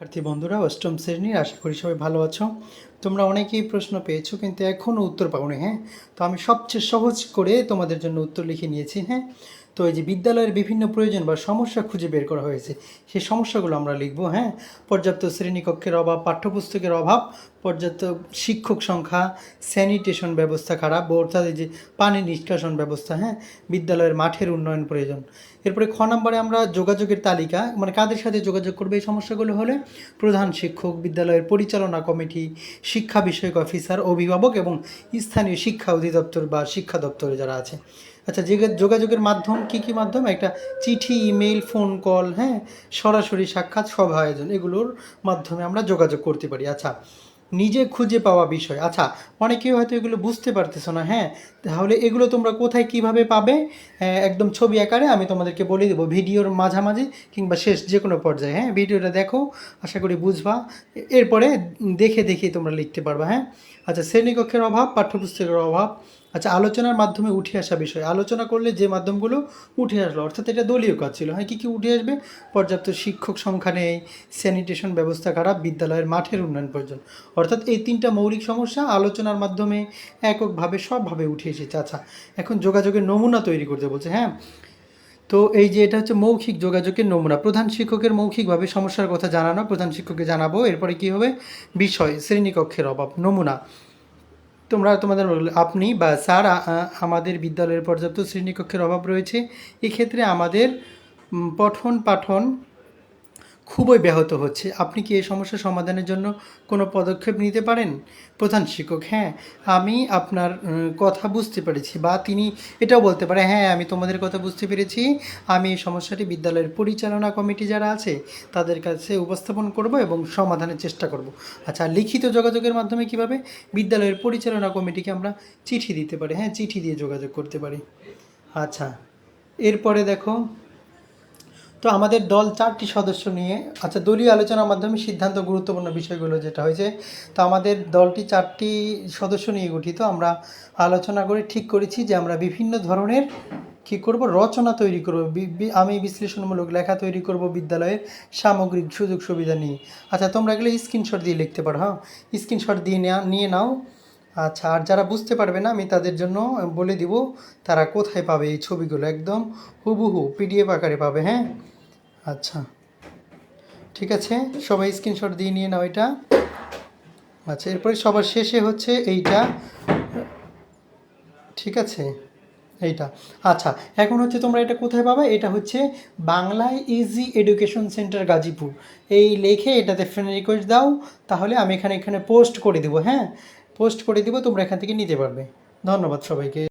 শিক্ষার্থী বন্ধুরা, অষ্টম শ্রেণির, আশা করি সবাই ভালো আছো। তোমরা অনেকেই প্রশ্ন পেয়েছ, কিন্তু এখনও উত্তর পাওনি হ্যাঁ? তো আমি সবচেয়ে সহজ করে তোমাদের জন্য উত্তর লিখে নিয়েছি হ্যাঁ? তো এই যে বিদ্যালয়ের বিভিন্ন প্রয়োজন বা সমস্যা খুঁজে বের করা হয়েছে, সেই সমস্যাগুলো আমরা লিখব হ্যাঁ? পর্যাপ্ত শ্রেণীকক্ষের অভাব, পাঠ্যপুস্তকের অভাব, পর্যাপ্ত শিক্ষক সংখ্যা স্যানিটেশন ব্যবস্থা খারাপ অর্থাৎ এই যে পানি নিষ্কাশন ব্যবস্থা হ্যাঁ? বিদ্যালয়ের মাঠের উন্নয়ন প্রয়োজন। এরপরে খ নম্বরে আমরা যোগাযোগের তালিকা মানে কাদের সাথে যোগাযোগ করবে এই সমস্যাগুলো হলে? প্রধান শিক্ষক, বিদ্যালয়ের পরিচালনা কমিটি, শিক্ষা বিষয়ক অফিসার, অভিভাবক এবং স্থানীয় শিক্ষা অধিদপ্তর বা শিক্ষা দপ্তরে যারা আছে। আচ্ছা যোগাযোগের মাধ্যম, কি কি মাধ্যম? একটা চিঠি ইমেল ফোন কল হ্যাঁ? সরাসরি সাক্ষাৎ, সভা আয়োজন, এগুলোর মাধ্যমে আমরা যোগাযোগ করতে পারি। আচ্ছা নিজে খুঁজে পাওয়া বিষয়। আচ্ছা অনেকেই হয়তো এগুলো বুঝতে পারতেছো না হ্যাঁ? তাহলে এগুলো তোমরা কোথায় কীভাবে পাবে? একদম ছবি আকারে আমি তোমাদেরকে বলে দেবো, ভিডিওর মাঝামাঝি কিংবা শেষ যে কোনো পর্যায়ে হ্যাঁ? ভিডিওটা দেখো, আশা করি বুঝবা। এরপরে দেখে দেখে তোমরা লিখতে পারবা হ্যাঁ? আচ্ছা শ্রেণীকক্ষের অভাব, পাঠ্যপুস্তকের অভাব আচ্ছা আলোচনার মাধ্যমে উঠে আসা বিষয়। আলোচনা করলে যে মাধ্যমগুলো উঠে আসলো, অর্থাৎ এটা দলীয় কাজ ছিল। হ্যাঁ কী কী উঠে আসবে? পর্যাপ্ত শিক্ষক সংখ্যা নেই, স্যানিটেশন ব্যবস্থা খারাপ, বিদ্যালয়ের মাঠের উন্নয়ন প্রয়োজন। অর্থাৎ এই তিনটা মৌলিক সমস্যা আলোচনার মাধ্যমে এককভাবে, সবভাবে উঠে এসেছে। আচ্ছা এখন যোগাযোগের নমুনা তৈরি করতে বলছে। হ্যাঁ তো এই যে এটা হচ্ছে মৌখিক যোগাযোগের নমুনা। প্রধান শিক্ষকের মৌখিকভাবে সমস্যার কথা জানানো, প্রধান শিক্ষককে জানাব। এরপরে কি হবে? বিষয়, শ্রেণীকক্ষের অভাব, নমুনা। তোমরা, তোমাদের আপনি বা স্যার আমাদের বিদ্যালয়ের পর্যাপ্ত শ্রেণীকক্ষের অভাব রয়েছে। এক্ষেত্রে আমাদের পঠন পাঠন খুবই ব্যাহত হচ্ছে। আপনি কি এই সমস্যা সমাধানের জন্য কোনো পদক্ষেপ নিতে পারেন? প্রধান শিক্ষক হ্যাঁ আমি আপনার কথা বুঝতে পেরেছি বা তিনি এটাও বলতে পারে হ্যাঁ আমি তোমাদের কথা বুঝতে পেরেছি। আমি এই সমস্যাটি বিদ্যালয়ের পরিচালনা কমিটি যারা আছে, তাদের কাছে উপস্থাপন করব এবং সমাধানের চেষ্টা করব। আচ্ছা লিখিত যোগাযোগের মাধ্যমে কীভাবে? বিদ্যালয়ের পরিচালনা কমিটিকে আমরা চিঠি দিতে পারি হ্যাঁ চিঠি দিয়ে যোগাযোগ করতে পারি। আচ্ছা এরপরে দেখো তো আমাদের দল চারটি সদস্য নিয়ে আচ্ছা দলীয় আলোচনার মাধ্যমে সিদ্ধান্ত গুরুত্বপূর্ণ বিষয়গুলো যেটা হয়েছে, তো আমাদের দলটি চারটি সদস্য নিয়ে গঠিত। আমরা আলোচনা করে ঠিক করেছি যে আমরা বিভিন্ন ধরনের কী করব? রচনা তৈরি করব। আমি বিশ্লেষণমূলক লেখা তৈরি করব বিদ্যালয়ের সামগ্রিক সুযোগ সুবিধা নিয়ে। আচ্ছা তোমরা এগুলো স্ক্রিনশট দিয়ে লিখতে পারো হ্যাঁ? স্ক্রিনশট দিয়ে নিয়ে নাও। আচ্ছা আর যারা বুঝতে পারবে না, আমি তাদের জন্য বলে দিব, তারা কোথায় পাবে এই ছবিগুলো? একদম হুবহু পিডিএফ আকারে পাবে হ্যাঁ? আচ্ছা। ঠিক আছে, সবাই স্ক্রিনশট দিয়ে নিয়ে নাও এটা। আচ্ছা এরপরে সবার শেষে হচ্ছে এইটা। ঠিক আছে, এইটা। আচ্ছা এখন হচ্ছে তোমরা এটা কোথায় পাবে? এটা হচ্ছে বাংলায় ইজি এডুকেশন সেন্টার গাজীপুর। এই লেখে এটাতে ফ্রেন্ড রিকোয়েস্ট দাও, তাহলে আমি এখানে এখানে পোস্ট করে দেবো হ্যাঁ? পোস্ট করে দিব তোমরা এখান থেকে নিতে পারবে। ধন্যবাদ সবাইকে।